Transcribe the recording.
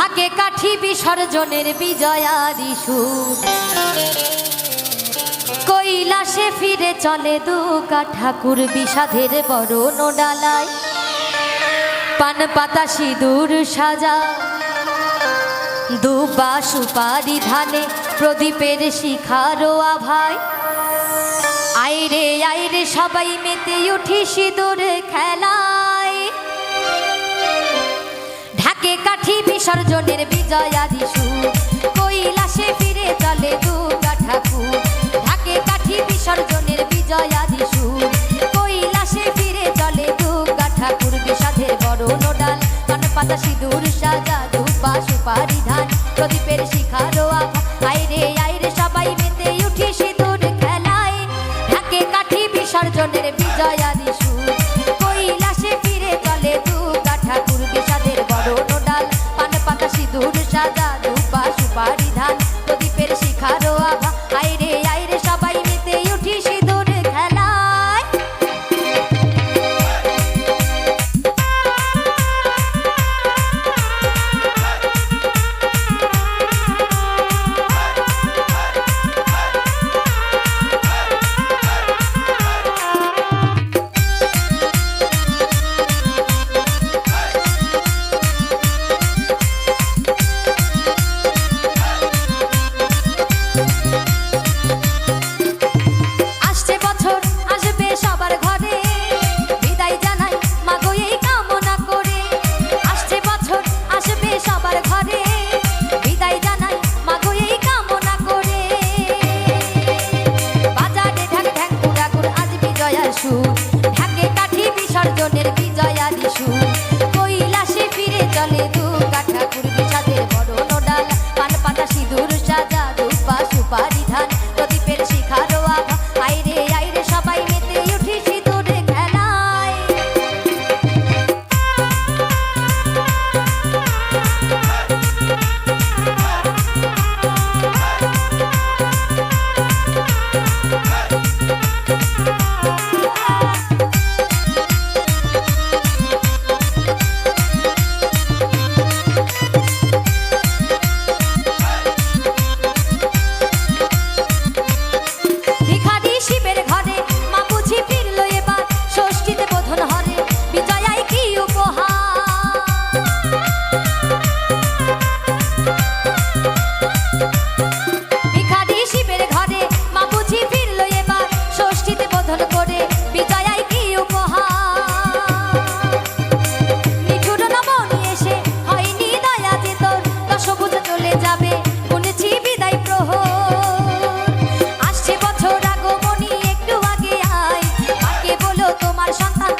ঢাকে কাঠি বিসর্জনের বিজয়ারি সুর কৈলাসে ফিরে চলে দুকা ঠাকুর বিষাধের বরণ ডালায়। পান পাতা সিঁদুর সাজা। দুবা সুপারি ধানে প্রদীপের শিখারো আভায়। আইরে আইরে, সবাই মেতে উঠি সিঁদুর খেলায়। বিসর্জনের বিজয়াদি সুর কৈলাসে ফিরে চলে দুর্গা ঠাকুর। ঢাকে কাঠি বিসর্জনের বিজয়াদি সুর কৈলাসে ফিরে চলে দুর্গা ঠাকুর বিষাধের বড় নোডাল। কান পাতা সিঁদুর সাজা দুপা সুপারি ধান। প্রদীপের শিখারো আভা আইরে আইরে সবাই মেতে উঠি সিঁদুর খেলায়। ঢাকে কাঠি বিসর্জনের বিজয়াদি সুর Sao